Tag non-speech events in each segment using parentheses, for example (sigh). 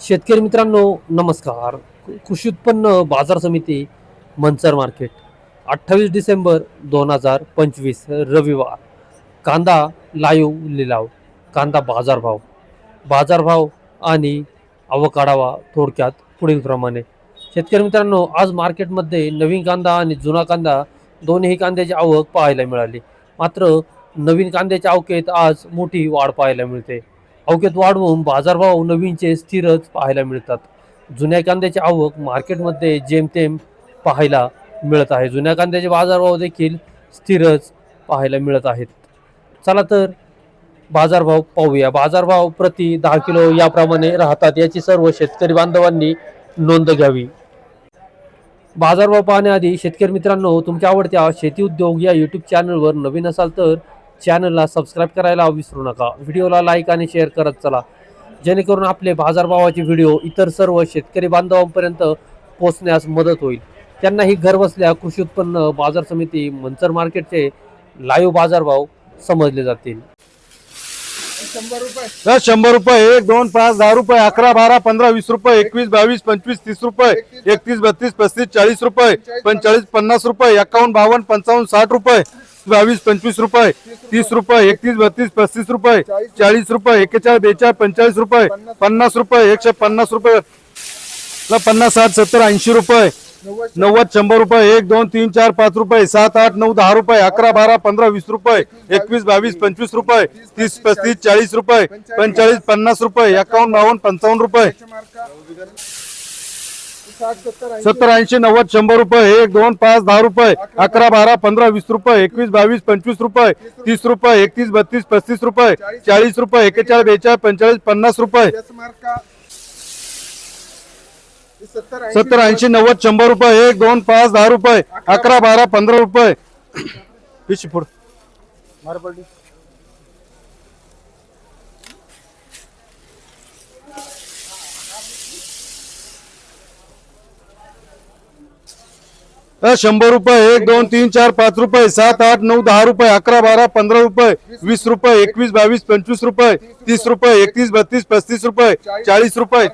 शेतकरी मित्रांनो नमस्कार. कृषी उत्पन्न बाजार समिती मंचर मार्केट. अठ्ठावीस डिसेंबर दोन हजार पंचवीस रविवार. कांदा लाईव्ह लिलाव कांदा बाजारभाव बाजारभाव आणि आवकाडावा थोडक्यात पुढीलप्रमाणे शेतकरी मित्रांनो आज मार्केटमध्ये नवीन कांदा आणि जुना कांदा दोन्ही कांद्याची आवक पाहायला मिळाली. मात्र नवीन कांद्याच्या आवकेत आज मोठी वाढ पाहायला मिळते. अवकेत वाढवून बाजारभाव नवीनचे स्थिरच पाहायला मिळतात. जुन्या कांद्याची आवक मार्केटमध्ये जेमतेम पाहायला मिळत आहे. जुन्या कांद्याचे बाजारभाव देखील स्थिरच पाहायला मिळत आहेत. चला तर बाजारभाव पाहूया. बाजारभाव प्रति दहा किलो याप्रमाणे राहतात. याची सर्व शेतकरी बांधवांनी नोंद घ्यावी. बाजारभाव पाहण्याआधी शेतकरी मित्रांनो तुमच्या आवडत्या शेती उद्योग या यूट्यूब चॅनलवर नवीन असाल तर चॅनलला सबस्क्राईब करायला विसरू नका. व्हिडिओला लाईक आणि शेअर करत चला. जेणेकरून आपले बाजारभावाचे व्हिडिओ इतर सर्व शेतकरी बांधवांपर्यंत पोहोचण्यास मदत होईल. त्यांनाही घरबसल्या कृषी उत्पन्न बाजार समिती मंचर मार्केटचे लाईव्ह बाजारभाव समजले जातील. रुपये शंभर रुपये एक दोन पाच दहा रुपये अकरा बारा पंधरा वीस रुपये एकवीस बावीस पंचवीस तीस रुपये एकतीस बत्तीस पस्तीस चाळीस रुपये पंचेचाळीस पन्नास रुपये एकावन्न बावन्न पंचावन्न साठ रुपये बावीस पंचवीस रुपये तीस रुपये एकतीस बत्तीस पस्तीस रुपये चाळीस रुपये एक्केचाळीस बेचाळीस पंचेचाळीस रुपये पन्नास रुपये एकशे पन्नास रुपये पन्नास साठ सत्तर ऐंशी रुपये नव्वद शंभर रुपये एक दोन तीन चार पाच रुपये सात आठ नऊ दहा रुपये अकरा बारा पंधरा वीस रुपये एकवीस बावीस पंचवीस रुपये तीस पस्तीस चाळीस रुपये पंचेचाळीस पन्नास रुपये एकावन्न बावन्न पंचावन्न रुपये. सत्तर ऐंशी नव्वद शंभर रुपये एक दोन पाच दहा रुपये अकरा बारा पंधरा वीस रुपये एकवीस बावीस पंचवीस रुपये तीस रुपये एकतीस बत्तीस पस्तीस रुपये चाळीस रुपये एकेचाळीस बेचाळीस पंचेचाळीस पन्नास रुपये. सत्तर ऐंशी नव्वद शंभर रुपये एक दोन पाच दहा रुपये अकरा बारा पंधरा रुपये. (coughs) पिशवी फूड. शंभर रुपये एक दोन तीन चार पाच रुपये सात आठ नऊ दहा रुपये अकरा बारा पंधरा रुपये वीस रुपये एकवीस बावीस पंचवीस रुपये तीस रुपये एकतीस बत्तीस पस्तीस रुपये चाळीस रुपये.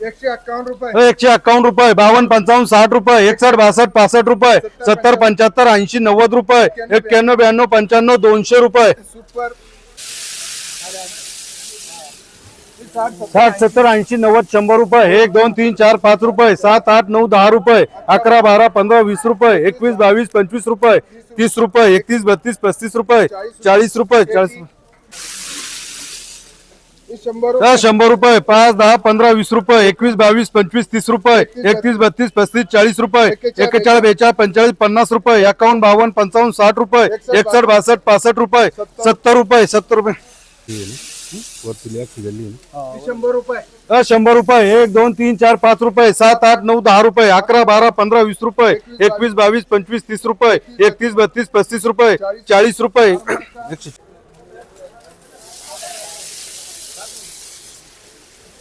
एकशे अठ्ठावन्न रुपये. बावन्न पंचावन्न साठ रुपये एकसष्ट बासष्ट पासष्ट रुपये सत्तर पंच्याहत्तर ऐंशी नव्वद रुपये एक्क्याण्णव ब्याण्णव पंच्याण्णव दोनशे रुपये. सुपर. साठ सत्तर ऐंशी नव्वद शंभर रुपये एक दोन तीन चार पाच रुपये सात आठ नऊ दहा रुपये अकरा बारा पंधरा वीस रुपये एकवीस बावीस पंचवीस रुपये तीस रुपये एकतीस बत्तीस पस्तीस रुपये चाळीस रुपये चाळीस शंभर रुपये. पाच दहा पंधरा वीस रुपये एकवीस बावीस पंचवीस तीस रुपये एकतीस बत्तीस पस्तीस चाळीस रुपये एक्केचाळीस बेचाळीस पंचेचाळीस पन्नास रुपये एकावन्न बावन्न पंचावन्न साठ रुपये एकसष्ट बासष्ट पासष्ट रुपये सत्तर रुपये सत्तर रुपये. शंभर रुपये. शंभर रुपये. एक दोन तीन चार पाच रुपये. सात आठ नऊ दहा रुपये. अकरा बारा पंधरा वीस रुपये. एकवीस बावीस पंचवीस तीस रुपये. एकतीस बत्तीस पस्तीस रुपये. चाळीस रुपये.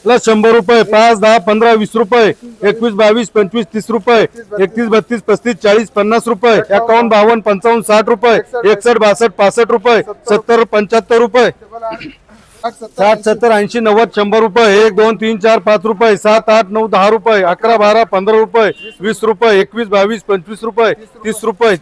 शंभर रुपये. पाच दहा पंधरा वीस रुपये. एकवीस बावीस पंचवीस तीस रुपये. एकतीस बत्तीस पस्तीस चाळीस पन्नास रुपये. एकावन्न बावन्न पंचावन्न साठ रुपये. एकसष्ट बासष्ट पासष्ट रुपये. सत्तर पंच्याहत्तर रुपये. साठ सत्तर ऐंशी नव्वद शंभर रुपये एक दोन तीन चार पाच रुपये सात आठ नऊ दहा रुपये अकरा बारा पंधरा रुपये वीस रुपये एकवीस बावीस पंचवीस रुपये तीस रुपये.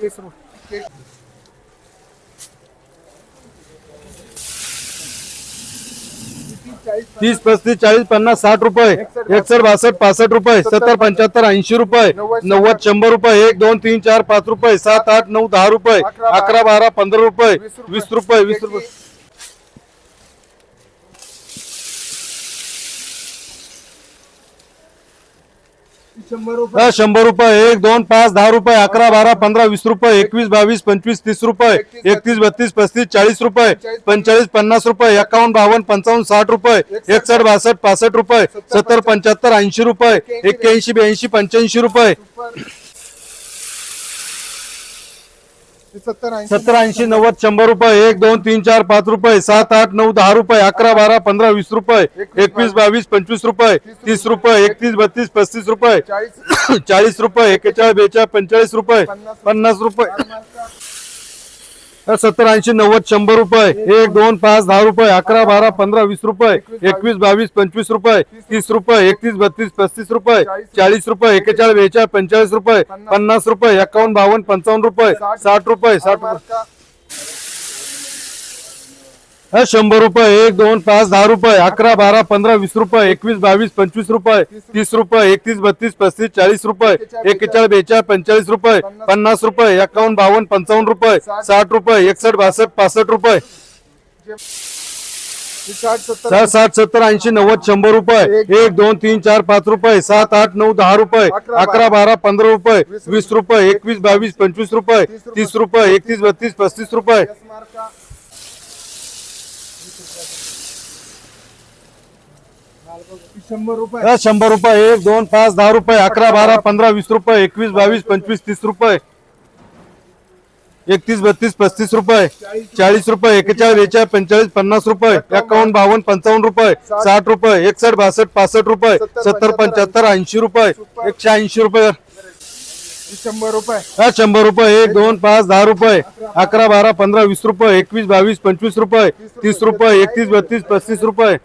तीस पस्तीस चाळीस पन्नास साठ रुपये एकसठ बासष्ट पासष्ट रुपये सत्तर पंच्याहत्तर ऐंशी रुपये नव्वद शंभर रुपये एक दोन तीन चार पाच रुपये सात आठ नऊ दहा रुपये अकरा बारा पंधरा रुपये वीस रुपये वीस रुपये. शंभर रुपये. अ, शंभर रुपये एक दोन पाच दहा रुपये अकरा बारा पंधरा वीस रुपये एकवीस बावीस पंचवीस तीस रुपये एकतीस बत्तीस. पस्तीस चाळीस रुपये पंचेचाळीस पन्नास रुपये एकावन्न बावन्न पंचावन्न साठ रुपये एकसष्ट बासष्ट पासष्ट रुपये सत्तर पंच्याहत्तर ऐंशी रुपये एक्क्याऐंशी ब्याऐंशी पंच्याऐंशी रुपये. सत्तर ऐंशी नव्वद शंभर रुपये एक दोन तीन चार पाच रुपये सात आठ नऊ दहा रुपये अकरा बारा पंधरा वीस रुपये एकवीस बावीस पंचवीस रुपये तीस रुपये एकतीस बत्तीस पस्तीस रुपये चाळीस रुपये. एक्केचाळीस बेचाळीस पंचेचाळीस रुपये पन्नास रुपये. सत्तर ऐंशी नव्वद शंभर रुपये. एक दोन पाच दहा रुपये. अकरा बारा पंधरा वीस रुपये. एकवीस बावीस पंचवीस रुपये. तीस रुपये. एकतीस बत्तीस पस्तीस रुपये. चाळीस रुपये. एकेचाळीस बेचाळीस पंचेचाळीस रुपये. पन्नास रुपये. एकावन्न बावन्न पंचावन्न रुपये. साठ रुपये. साठ रुपये. शंभर रुपये एक दोन पाच दहा रुपये अकरा बारा पंधरा वीस रुपये एकवीस बावीस पंचवीस रुपये तीस रुपये एकतीस बत्तीस पस्तीस चाळीस रुपये एकेचाळीस बेचाळीस पंचेचाळीस रुपये पन्नास रुपये एकावन्न बावन्न पंचावन्न रुपये साठ रुपये एकसष्ट बासष्ट पासष्ट रुपये. ही साठ सत्तर ऐंशी नव्वद शंभर रुपये एक दोन तीन चार पाच रुपये सात आठ नऊ दहा रुपये अकरा बारा पंधरा रुपये वीस रुपये एकवीस बावीस पंचवीस रुपये तीस रुपये एकतीस बत्तीस पस्तीस रुपये. शंभर रुपये. शंभर रुपये एक दोन पाच दहा रुपये अकरा बारा पंधरा वीस रुपये एकवीस बावीस पंचवीस तीस रुपये. एकतीस बत्तीस पस्तीस रुपये. चाळीस रुपये एकेचाळीस बेचाळीस पंचेचाळीस पन्नास रुपये. एकावन्न बावन्न पंचावन्न रुपये. साठ रुपये एकसष्ट बासष्ट पासष्ट रुपये. सत्तर पंच्याहत्तर ऐंशी रुपये. एकशे ऐंशी रुपये. शंभर रुपये. शंभर रुपये एक दोन पाच दहा रुपये. अकरा बारा पंधरा वीस रुपये. एकवीस बावीस पंचवीस रुपये. तीस रुपये एकतीस बत्तीस पस्तीस रुपये.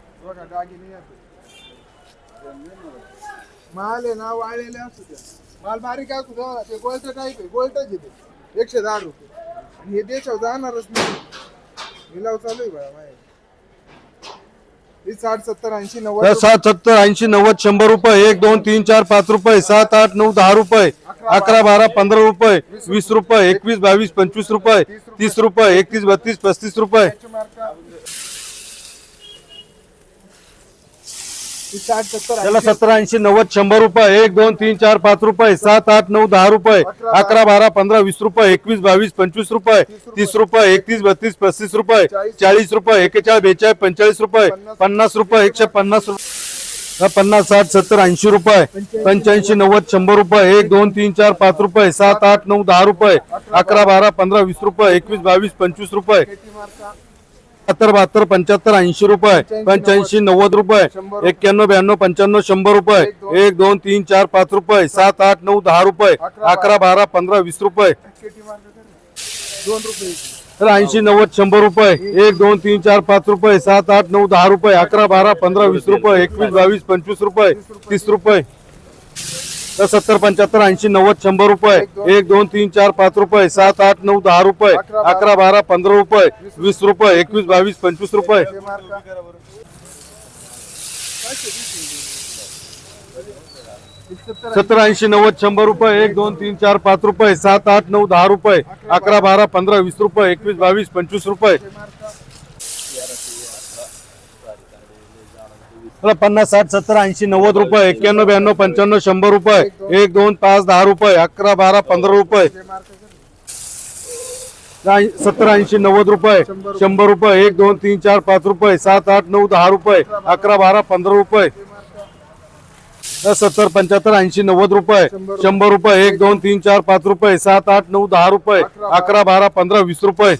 माल आहे ना वाळलेले असू द्या. माल बारीक असू द्या ते गोल्ट टाईप आहे गोल्टच येते एकशे दहा रुपये. आणि हे देशावर जाणारच नाही. लिलाव चालू आहे बघा ही साठ सत्तर ऐंशी नव्वद. सात सत्तर ऐंशी नव्वद शंभर रुपये एक दोन तीन चार पाच रुपये सात आठ नऊ दहा रुपये अकरा बारा पंधरा रुपये वीस रुपये एकवीस बावीस पंचवीस रुपये तीस रुपये एकतीस बत्तीस पस्तीस रुपये याची मार्का. ही साठ सत्तर त्याला ऐंशी. सत्तर ऐंशी नव्वद शंभर रुपये एक दोन तीन चार पाच रुपये सात आठ नऊ दहा रुपये अकरा बारा पंधरा वीस रुपये एकवीस बावीस पंचवीस रुपये तीस रुपये. एकतीस बत्तीस पस्तीस रुपये चाळीस रुपये एकेचाळीस बेचाळीस पंचेचाळीस रुपये पन्नास. रुपये एकशे पन्नास रुपये. पन्नास साठ सत्तर ऐंशी रुपये पंच्याऐंशी नव्वद शंभर रुपये एक दोन तीन चार पाच रुपये सात आठ नऊ दहा रुपये अकरा बारा पंधरा वीस रुपये एकवीस बावीस पंचवीस रुपये. सत्तर बहात्तर पंच्याहत्तर ऐंशी रुपये पंच्याऐंशी नव्वद रुपये एक्क्याण्णव ब्याण्णव पंच्याण्णव शंभर रुपये. एक दोन तीन चार पाच रुपये. सात आठ नऊ दहा रुपये. अकरा बारा. पंधरा वीस रुपये. तर ऐंशी नव्वद शंभर रुपये. एक दोन तीन चार पाच रुपये. सात आठ नऊ दहा रुपये. अकरा बारा पंधरा वीस रुपये. एकवीस बावीस पंचवीस रुपये. तीस रुपये. तर सत्तर पंच्याहत्तर ऐंशी नव्वद शंभर रुपये. एक दोन. तीन चार पाच रुपये. सात आठ नऊ दहा रुपये. अकरा बारा. पंधरा रुपये. वीस रुपये. एकवीस बावीस पंचवीस रुपये. सत्तर ऐंशी नव्वद शंभर रुपये. एक दोन तीन चार पाच रुपये. सात आठ नऊ दहा रुपये. अकरा बारा पंधरा वीस रुपये. एकवीस बावीस पंचवीस रुपये. चला, पन्नास साठ सत्तर ऐंशी नव्वद रुपये एक्क्याण्णव ब्याण्णव पंच्याण्णव शंभर रुपये एक दोन पाच दहा रुपये अकरा बारा पंधरा रुपये. सत्तर ऐंशी नव्वद रुपये शंभर रुपये एक दोन तीन चार पाच रुपये सात आठ नऊ दहा रुपये अकरा बारा पंधरा रुपये. सत्तर पंच्याहत्तर ऐंशी नव्वद रुपये शंभर रुपये एक दोन तीन चार पाच रुपये सात आठ नऊ दहा रुपये अकरा बारा पंधरा वीस रुपये.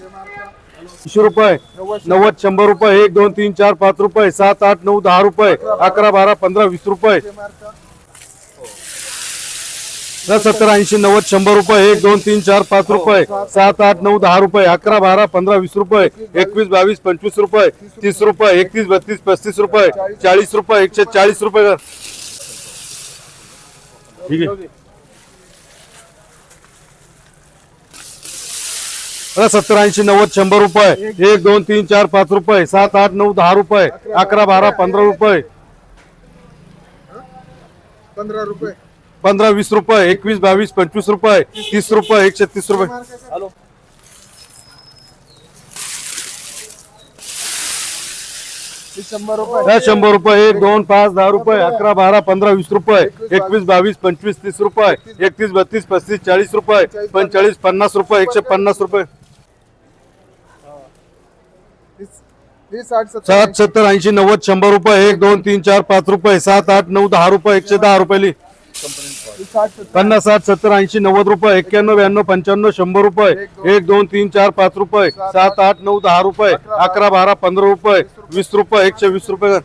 ऐंशी रुपये नव्वद शंभर रुपये एक दोन तीन चार पाच रुपये सात आठ नऊ दहा रुपये अकरा बारा पंधरा वीस रुपये. सत्तर ऐंशी नव्वद शंभर रुपये एक दोन तीन चार पाच रुपये सात आठ नऊ दहा रुपये अकरा बारा पंधरा वीस रुपये एकवीस बावीस पंचवीस रुपये तीस रुपये एकतीस बत्तीस पस्तीस रुपये चाळीस रुपये एकशे चाळीस रुपये ठीक आहे? सत्तर ऐंशी नव्वद शंभर रुपये. एक दोन तीन चार पाच रुपये. सात आठ नऊ दहा रुपये. अकरा बारा पंधरा रुपये. पंधरा रुपये. पंधरा वीस रुपये. एकवीस बावीस पंचवीस रुपये. तीस रुपये एकशे तीस रुपये. ही शंभर रुपये. या शंभर रुपये. एक दोन पाच दहा रुपये. अकरा बारा पंधरा वीस रुपये. एकवीस बावीस पंचवीस तीस रुपये. एकतीस बत्तीस पस्तीस चाळीस रुपये. पंचेचाळीस पन्नास रुपये. एकशे पन्नास रुपये. साठ सत्तर सात सत्तर ऐंशी नव्वद शंभर रुपये एक दोन तीन चार पाच रुपये सात आठ नऊ दहा रुपये एकशे दहा रुपये पन्नास साठ सत्तर ऐंशी नव्वद रुपये एक्क्याण्णव ब्याण्णव पंच्याण्णव शंभर रुपये एक दोन तीन चार पाच रुपये सात आठ नऊ दहा रुपये अकरा बारा पंधरा रुपये. वीस रुपये एकशे वीस रुपये.